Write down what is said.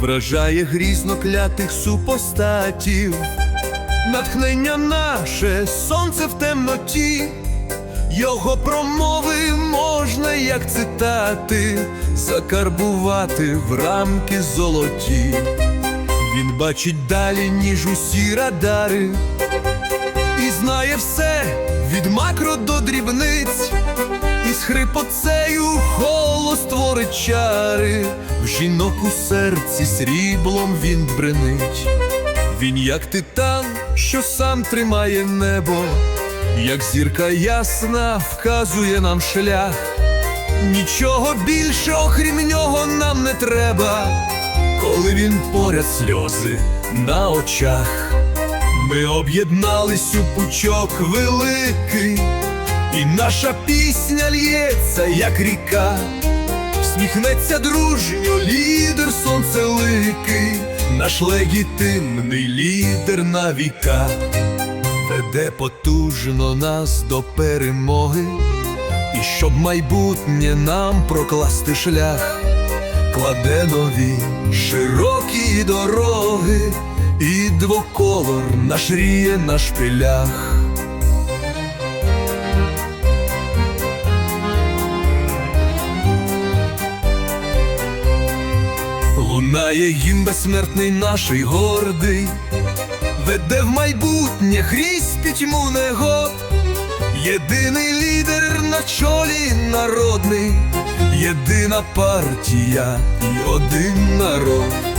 вражає грізно клятих супостатів, натхнення наше, сонце в темноті, його промови можна, як цитати, закарбувати в рамки золоті. Він бачить далі, ніж усі радари, і знає все від макро до дрібниць, і з хрипоцею голос творить чари, в жінок у серці сріблом він бренить. Він як титан, що сам тримає небо, як зірка ясна вказує нам шлях. Нічого більше, окрім нього, нам не треба, коли він поряд сльози на очах. Ми об'єднались у пучок великий, і наша пісня лється, як ріка, всміхнеться дружньо лідер сонцеликий, наш легітимний лідер на віка, веде потужно нас до перемоги, і щоб майбутнє нам прокласти шлях, кладе нові широкі дороги, і двоколор наш ріє на шпилях. Лунає їм безсмертний наш і гордий, веде в майбутнє хрізь пітьму негод, єдиний лідер на чолі народний, єдина партія і один народ.